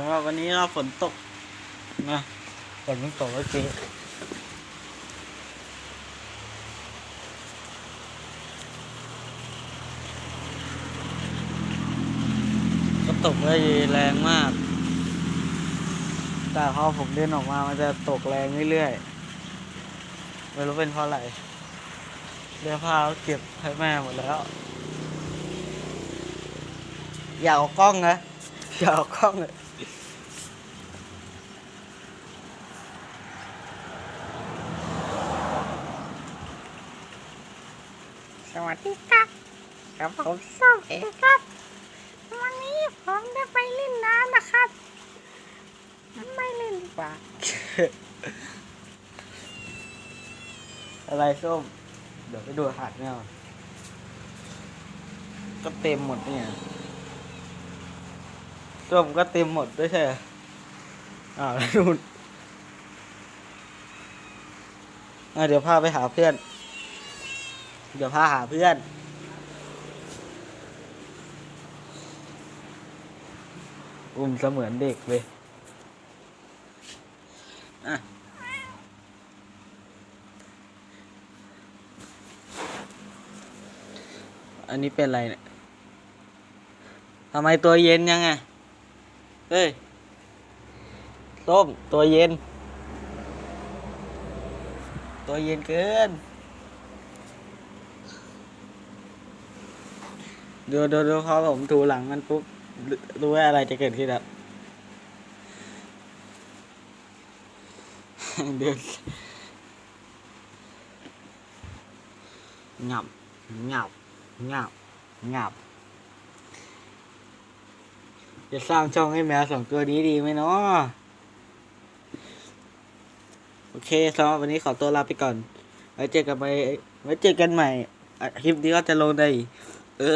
สำหรับวันนี้เราฝนตกนะฝนเพิ่งตกเมื่อกี้ก็ตกได้แรงมาก แต่พอผมเดินออกมามันจะตกแรงเรื่อยๆไม่รู้เป็นเพราะอะไรเสื้อผ้าก็เก็บให้แม่หมดแล้ว อย่าเอากล้องนะอย่าเอากล้องเลย วัสดีครับกับผมส้มเองครับ วันนี้ผมได้ไปเล่นน้ำนะครับ ไม่เล่นดีกว่า อะไรส้ม เดี๋ยวไปดูหาดแมวก็เต็มหมดเนี่ยส้มก็เต็มหมดด้วยใช่ไหมอ้าวแล้วนู่นอะเดี๋ยวพาไปหาเพื่อน เดี๋ยวพาหาเพื่อน อุ้มเสมือนเด็กเลยอะอันนี้เป็นอะไรเนี่ย ทำไมตัวเย็นยังไง เฮ้ย ส้ม ตัวเย็น ตัวเย็นเกิน ดูดูดูพอผมถูหลังมันปุ๊บรู้ว่าอะไรจะเกิดขึ้นครับเดินงับงับงับงับจะสร้างช่องให้แมวสองตัวนี้ดีไหมเนาะโอเคสำหรับวันนี้ขอตัวลาไปก่อน ไว้เจอกันไปไว้เจอกันใหม่อะคลิปนี้ก็จะลงใน เออ